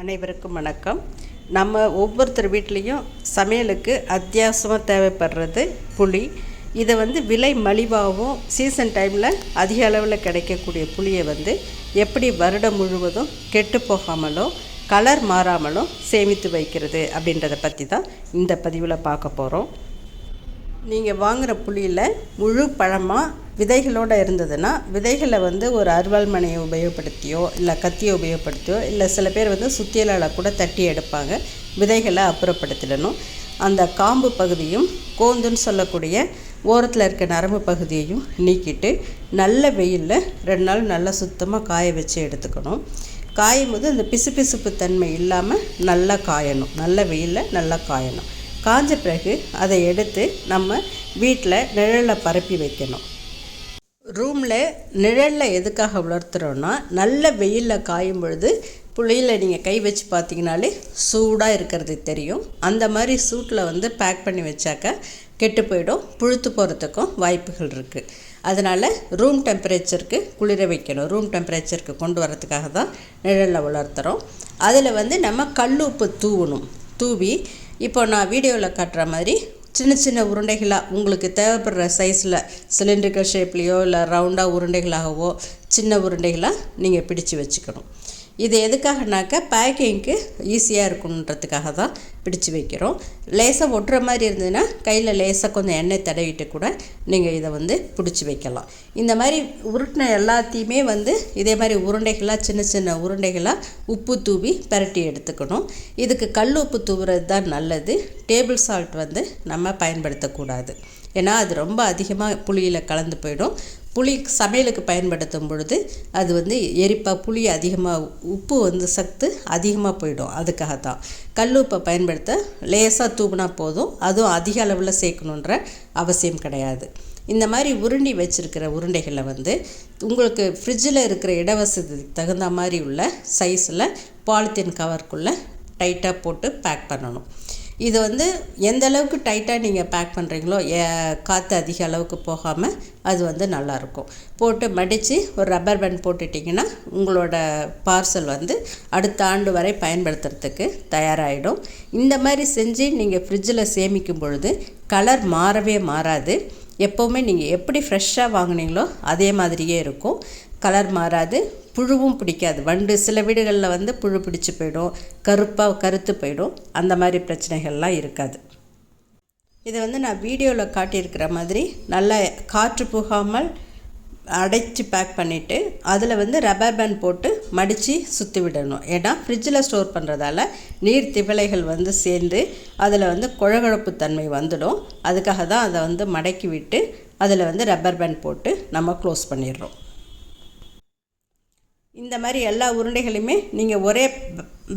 அனைவருக்கும் வணக்கம். நம்ம ஒவ்வொருத்தர் வீட்லேயும் சமையலுக்கு அத்தியாவசியமாக தேவைப்படுறது புளி. இதை வந்து விலை மலிவாகவும் சீசன் டைமில் அதிக அளவில் கிடைக்கக்கூடிய புளியை வந்து எப்படி வருடம் முழுவதும் கெட்டு போகாமலோ கலர் மாறாமலும் சேமித்து வைக்கிறது அப்படின்றத பற்றி தான் இந்த பதிவில் பார்க்க போகிறோம் நீங்கள் வாங்குகிற புளியில் முழு பழமாக விதைகளோடு இருந்ததுன்னா விதைகளை வந்து ஒரு அருவாள்மனையை உபயோகப்படுத்தியோ இல்லை கத்தியை உபயோகப்படுத்தியோ இல்லை சில பேர் வந்து சுத்தியலால் கூட தட்டி எடுப்பாங்க. விதைகளை அப்புறப்படுத்திடணும். அந்த காம்பு பகுதியும் கோந்துன்னு சொல்லக்கூடிய ஓரத்தில் இருக்க நரம்பு பகுதியையும் நீக்கிட்டு நல்ல வெயிலில் ரெண்டு நாள் நல்லா சுத்தமாக காய வச்சு எடுத்துக்கணும். காயும் போது அந்த பிசுபிசுப்பு தன்மை இல்லாமல் நல்லா காயணும். நல்ல வெயிலில் நல்லா காயணும். காஞ்ச பிறகு அதை எடுத்து நம்ம வீட்டில் நிழலில் பரப்பி வைக்கணும். ரூமில் நிழலில் எதுக்காக வளர்த்துறோன்னா நல்ல வெயிலில் காயும் பொழுது புளியில் நீங்கள் கை வச்சு பார்த்தீங்கனாலே சூடாக இருக்கிறது தெரியும். அந்த மாதிரி சூட்டில் வந்து பேக் பண்ணி வச்சாக்கா கெட்டு போயிடும். புழுத்து போகிறதுக்கும் வாய்ப்புகள் இருக்குது அதனால் ரூம் டெம்பரேச்சருக்கு குளிர வைக்கணும். ரூம் டெம்பரேச்சருக்கு கொண்டு வரதுக்காக தான் நிழலில் வளர்த்துறோம் அதில் வந்து நம்ம கல் உப்பு தூவணும். தூவி இப்போ நான் வீடியோவில் காட்டுற மாதிரி சின்ன சின்ன உருண்டைகளாக உங்களுக்கு தேவைப்படுற சைஸில் சிலிண்ட்ரிக்கல் ஷேப்லேயோ இல்லை ரவுண்டாக உருண்டைகளாகவோ சின்ன உருண்டைகளாக நீங்கள் பிடிச்சு வச்சுக்கணும். இது எதுக்காகனாக்கா பேக்கிங்க்கு ஈஸியாக இருக்கணுன்றதுக்காக தான் பிடிச்சு வைக்கிறோம். லேசாக ஒட்டுற மாதிரி இருந்ததுன்னா கையில் லேசாக கொஞ்சம் எண்ணெய் தடவிட்டு கூட நீங்கள் இதை வந்து பிடிச்சி வைக்கலாம். இந்த மாதிரி உருட்டின எல்லாத்தையுமே வந்து இதே மாதிரி உருண்டைகளாக சின்ன சின்ன உருண்டைகளாக உப்பு தூவி பரட்டி எடுத்துக்கணும். இதுக்கு கல் உப்பு தூவுறது தான் நல்லது. டேபிள் சால்ட் வந்து நம்ம பயன்படுத்தக்கூடாது. ஏன்னா அது ரொம்ப அதிகமாக புளியில் கலந்து போயிடும். புளி சமையலுக்கு பயன்படுத்தும் பொழுது அது வந்து எரிப்பாக புளி அதிகமாக உப்பு வந்து சத்து அதிகமாக போயிடும். அதுக்காக தான் கல் உப்பை பயன்படுத்த லேசாக தூவினா போதும். அதுவும் அதிக அளவில் சேர்க்கணுன்ற அவசியம் கிடையாது. இந்த மாதிரி உருண்டி வச்சுருக்கிற உருண்டைகளை வந்து உங்களுக்கு ஃப்ரிட்ஜில் இருக்கிற இடவசதிக்கு தகுந்த மாதிரி உள்ள சைஸில் பாலித்தீன் கவருக்குள்ளே டைட்டாக போட்டு பேக் பண்ணணும். இது வந்து எந்த அளவுக்கு டைட்டாக நீங்கள் பேக் பண்ணுறீங்களோ காற்று அதிக அளவுக்கு போகாமல் அது வந்து நல்லாயிருக்கும் போட்டு மடித்து ஒரு ரப்பர் பேண்ட் போட்டுட்டிங்கன்னா உங்களோட பார்சல் வந்து அடுத்த ஆண்டு வரை பயன்படுத்துறதுக்கு தயாராகிடும் இந்த மாதிரி செஞ்சு நீங்கள் ஃப்ரிட்ஜில் சேமிக்கும் பொழுது கலர் மாறவே மாறாது. எப்போவுமே நீங்கள் எப்படி ஃப்ரெஷ்ஷாக வாங்கினீங்களோ அதே மாதிரியே இருக்கும். கலர் மாறாது. புழுவும் பிடிக்காது. வண்டு சில வீடுகளில் வந்து புழு பிடிச்சி போயிடும். கருப்பாக கருத்து போயிடும். அந்த மாதிரி பிரச்சனைகள்லாம் இருக்காது. இதை வந்து நான் வீடியோவில் காட்டியிருக்கிற மாதிரி நல்லா காற்று புகாமல் அடைச்சி பேக் பண்ணிவிட்டு அதில் வந்து ரப்பர் பேண்ட் போட்டு மடித்து சுற்றி விடணும். ஏன்னா ஃப்ரிட்ஜில் ஸ்டோர் பண்ணுறதால நீர் திவலைகள் வந்து சேர்ந்து அதில் வந்து குழகுழப்பு தன்மை வந்துடும். அதுக்காக தான் அதை வந்து மடக்கி விட்டு அதில் வந்து ரப்பர் பேண்ட் போட்டு நம்ம க்ளோஸ் பண்ணிடுறோம். இந்த மாதிரி எல்லா உருண்டைகளையுமே நீங்கள் ஒரே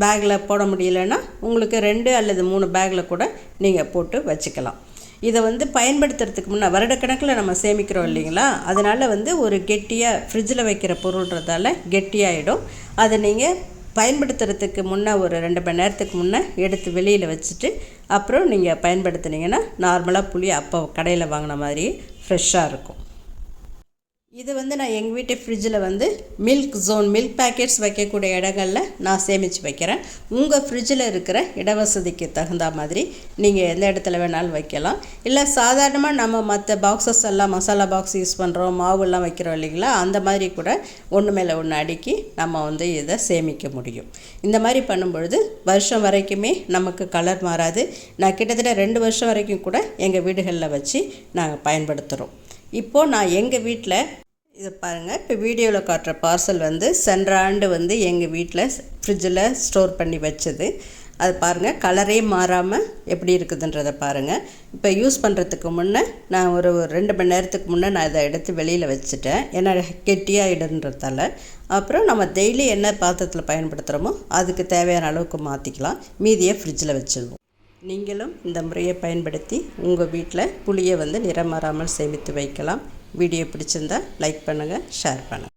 பேக்கில் போட முடியலன்னா உங்களுக்கு ரெண்டு அல்லது மூணு பேக்கில் கூட நீங்கள் போட்டு வச்சுக்கலாம். இதை வந்து பயன்படுத்துறதுக்கு முன்னே வருடக்கணக்கில் நம்ம சேமிக்கிறோம் இல்லைங்களா? அதனால் வந்து ஒரு கெட்டியாக ஃப்ரிட்ஜில் வைக்கிற பொருள்ன்றதால கெட்டியாகிடும் அதை நீங்கள் பயன்படுத்துறதுக்கு முன்னே ஒரு ரெண்டு மணி நேரத்துக்கு முன்னே எடுத்து வெளியில் வச்சுட்டு அப்புறம் நீங்கள் பயன்படுத்துனீங்கன்னா நார்மலாக புளி அப்போ கடையில் வாங்கின மாதிரி ஃப்ரெஷ்ஷாக இருக்கும். இது வந்து நான் எங்கள் வீட்டு ஃப்ரிட்ஜில் வந்து மில்க் ஜோன் மில்க் பேக்கெட்ஸ் வைக்கக்கூடிய இடங்களில் நான் சேமித்து வைக்கிறேன். உங்கள் ஃப்ரிட்ஜில் இருக்கிற இடவசதிக்கு தகுந்த மாதிரி நீங்கள் எந்த இடத்துல வேணாலும் வைக்கலாம். இல்லை சாதாரணமாக நம்ம மற்ற பாக்ஸஸ் எல்லாம் மசாலா பாக்ஸ் யூஸ் பண்ணுறோம் மாவுலாம் வைக்கிறோம் இல்லைங்களா? அந்த மாதிரி கூட ஒன்று மேலே ஒன்று அடுக்கி நம்ம வந்து இதை சேமிக்க முடியும். இந்த மாதிரி பண்ணும்பொழுது வருஷம் வரைக்குமே நமக்கு கலர் மாறாது. நான் கிட்டத்தட்ட ரெண்டு வருஷம் வரைக்கும் கூட எங்கள் வீடுகளில் வச்சு நாங்கள் பயன்படுத்துகிறோம் இப்போது நான் எங்கள் வீட்டில் இதை பாருங்கள் இப்போ வீடியோவில் காட்டுற பார்சல் வந்து சென்ற ஆண்டு வந்து எங்கள் வீட்டில் ஃப்ரிட்ஜில் ஸ்டோர் பண்ணி வச்சது. அது பாருங்கள் கலரே மாறாமல் எப்படி இருக்குதுன்றதை பாருங்கள் இப்போ யூஸ் பண்ணுறதுக்கு முன்னே நான் ஒரு ரெண்டு மணி நேரத்துக்கு முன்னே நான் இதை எடுத்து வெளியில் வச்சுட்டேன். ஏன்னா கெட்டியாகிடுன்றதால அப்புறம் நம்ம டெய்லி என்ன பாத்திரத்தில் பயன்படுத்துகிறோமோ அதுக்கு தேவையான அளவுக்கு மாற்றிக்கலாம் மீதியை ஃப்ரிட்ஜில் வச்சுருவோம். நீங்களும் இந்த முறையை பயன்படுத்தி உங்கள் வீட்டில் புளியை வந்து நிறம் மாறாமல் சேமித்து வைக்கலாம். வீடியோ பிடிச்சிருந்தா லைக் பண்ணுங்கள் ஷேர் பண்ணுங்கள்